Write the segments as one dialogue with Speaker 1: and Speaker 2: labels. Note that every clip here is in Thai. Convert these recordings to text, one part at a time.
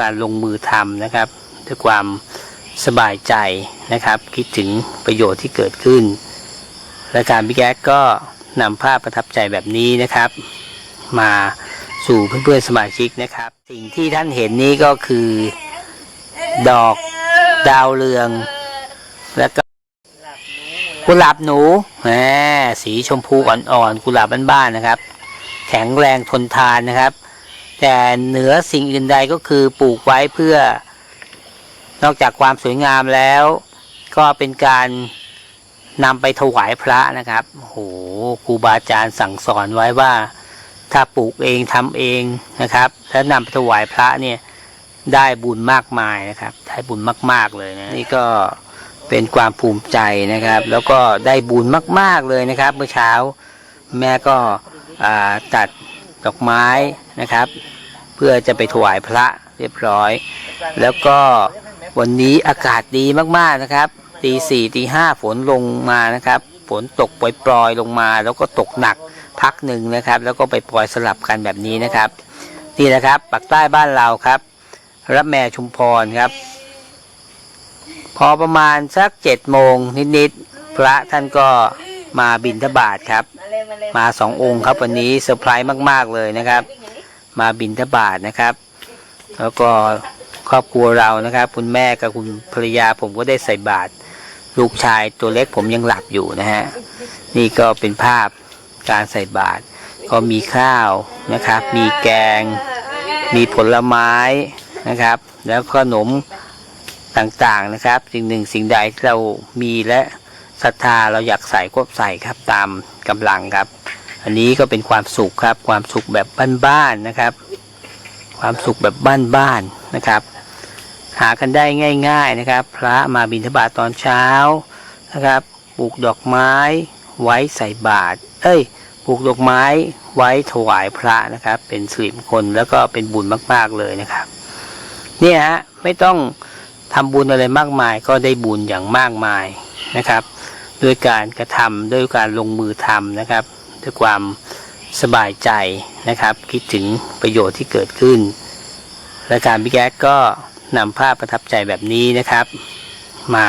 Speaker 1: การลงมือทำนะครับ ด้วยความสบายใจนะครับ คิดถึงประโยชน์ที่เกิดขึ้นรายการบิ๊กแอก็นำภาพประทับใจแบบนี้นะครับ มาสู่เพื่อนๆสมาชิกนะครับ สิ่งที่ท่านเห็นนี้ก็คือ ดอกดาวเรือง แล้วก็กุหลาบหนูแหมสีชมพูอ่อนๆกุหลาบบ้านๆนะครับ แข็งแรงทนทานนะครับ แต่เหนือสิ่งอื่นใดก็คือปลูกไว้เพื่อ นอกจากความสวยงามแล้ว ก็เป็นการนำไปถวายพระนะครับโอ้โหครูบาอาจารย์สั่งสอนไว้ว่า ถ้าปลูกเองทำเองนะครับ แล้วนำไปถวายพระเนี่ยได้บุญมากมายนะครับได้บุญมาก ๆเลยนะนี่ก็เป็นความภูมิใจนะครับ แล้วก็ได้บุญมาก ๆเลยนะครับ เมื่อเช้าแม่ก็อ่าตัด ดอกไม้นะครับ เพื่อจะไปถวายพระเรียบร้อย แล้วก็วันนี้อากาศดีมากๆนะครับตีสี่ตีห้าฝนลงมานะครับ ฝนตกปล่อยๆลงมา แล้วก็ตกหนักพักหนึ่งนะครับ แล้วก็ไปปล่อยสลับกันแบบนี้นะครับนี่นะครับปากใต้บ้านเราครับ รับแม่ชุมพรครับ พอประมาณสักเจ็ดโมงนิดๆพระท่านก็ มาบินทบาทครับ
Speaker 2: มาเลยมาเลย
Speaker 1: มาสององค์ครับวันนี้เซอร์ไพรส์มาก ๆ เลยนะครับ มาบินทบาทนะครับ แล้วก็ครอบครัวเรานะครับ คุณแม่กับคุณภรรยาผมก็ได้ใส่บาตรลูกชายตัวเล็กผมยังหลับอยู่นะฮะนี่ก็เป็นภาพการใส่บาตรก็มีข้าวนะครับ มีแกง มีผลไม้นะครับ แล้วขนมต่างๆนะครับ สิ่งหนึ่งสิ่งใดที่เรามีและ ศรัทธาเราอยากใส่ก็ใส่ครับตามกำลังครับ อันนี้ก็เป็นความสุขครับ ความสุขแบบบ้านๆนะครับ ความสุขแบบบ้านๆนะครับ หากันได้ง่าย ๆนะครับ พระมาบิณฑบาตตอนเช้านะครับปลูกดอกไม้ ไว้ใส่บาตรเอ้ยปลูกดอกไม้ไว้ถวายพระนะครับ เป็นสิริมงคลแล้วก็เป็นบุญมาก ๆเลยนะครับ เนี่ยฮะไม่ต้องทำบุญอะไรมากมายก็ได้บุญอย่างมากมายนะครับ ด้วยการกระทำด้วยการลงมือทำนะครับ ด้วยความสบายใจนะครับ คิดถึงประโยชน์ที่เกิดขึ้นรายการบิ๊กแอก็นำภาพประทับใจแบบนี้นะครับ มา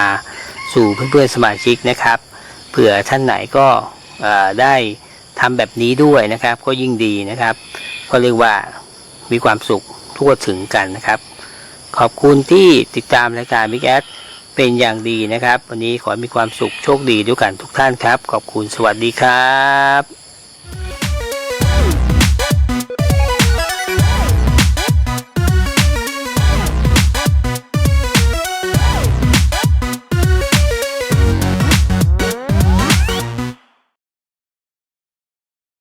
Speaker 1: สู่เพื่อนๆสมาชิกนะครับเผื่อท่านไหนก็ได้ทำแบบนี้ด้วยนะครับ ก็ยิ่งดีนะครับ ก็เรียกว่ามีความสุขทั่วถึงกันนะครับ ขอบคุณที่ติดตามรายการ Big a อ เป็นอย่างดีนะครับ วันนี้ขอมีความสุขโชคดีด้วยกันทุกท่านครับ ขอบคุณสวัสดีครับ